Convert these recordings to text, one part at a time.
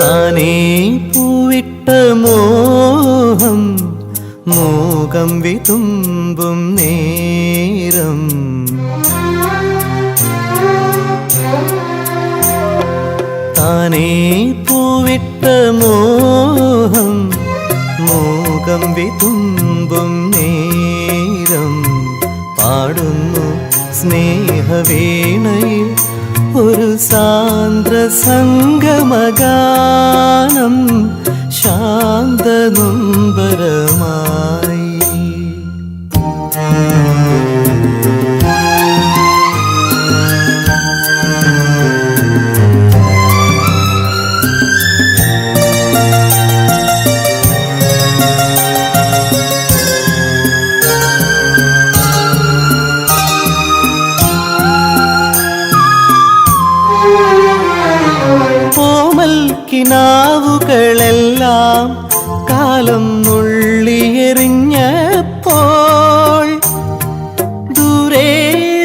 താനേ പൂവിട്ട മോഹം മോകം വിതുമ്പും നേരം. താനേ പൂവിട്ട മോഹം മോകം വിതുമ്പും നേരം. പാടുന്നു സ്നേഹവീണയിൽ ഒരു സാന്ദ്ര കിനാവുകളെല്ലാം കാലം നുള്ളിയെറിഞ്ഞപ്പോൾ ദൂരെ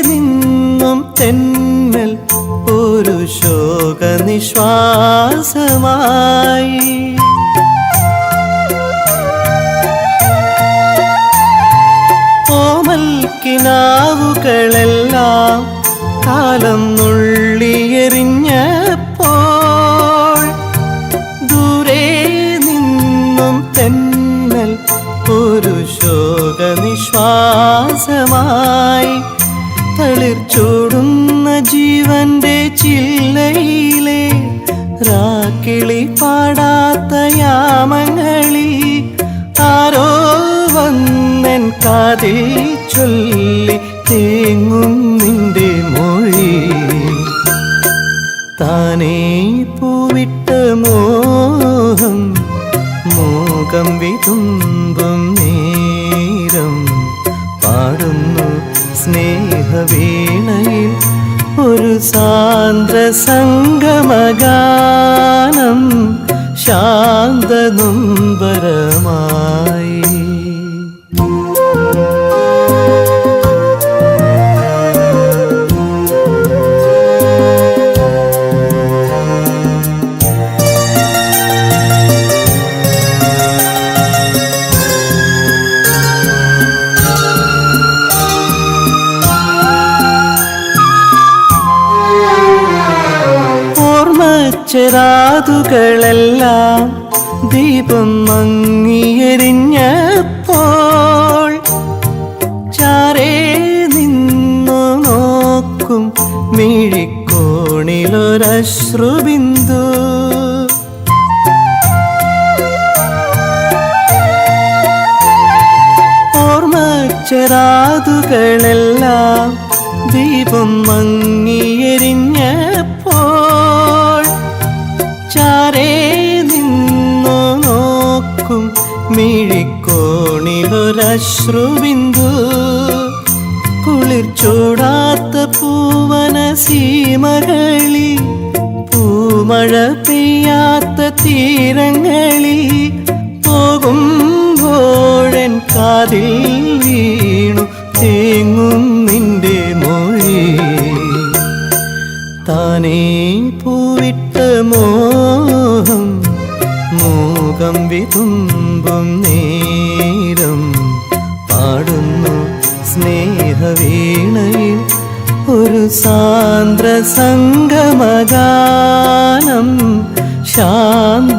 നിന്നും തെന്നൽ ഒരു ശോകനിശ്വാസമായി. കോമൽ കിനാവുകളെല്ലാം കാലം നുള്ളിയെറിഞ്ഞപ്പോൾ ശോകനിശ്വാസമായി തളിർച്ചോടുന്ന ചൂടുന്ന ജീവന്റെ ചില്ലയിലെ രാക്കിളി പാടാത്ത യാമങ്ങളിൽ ആരോ വന്നൻ കാതിൽ ചൊല്ലി തേങ്ങും നിന്റെ മൊഴി. താനേ പൂവിട്ട മോഹം മോകം വിതുമ്പും സ്നേഹവീണയിൽ ഒരു സാന്ദ്ര സംഗമഗാനം ശാന്തനുംബരമായി ഓർമ്മച്ചെരാതുകളെല്ലാം ദീപം മങ്ങിയെരിഞ്ഞപ്പോൾ ചാരേ നിന്നു നോക്കും മിഴിക്കോണിലൊരശ്രുബിന്ദു. ഓർമ്മച്ചെരാതുകളെല്ലാം ദീപം മങ്ങിയെരിഞ്ഞപ്പോൾ മിഴിക്കോണിലൊരശ്രുബിന്ദു കുളിർ ചൂടാത്ത പൂവന സീമകളിൽ പൂമഴ പെയ്യാത്ത തീരങ്ങളിൽ പോകുമ്പോഴൻ കാതിൽ വീണു തേങ്ങും നിന്റെ മൊഴി. താനേ പൂവിട്ട മോഹം മോകം വിതുമ്പും നേരം പാടുന്നു സ്നേഹവീണയിൽ ഒരു സാന്ദ്ര സംഗമഗാനം ശാന്തനുംബരമായി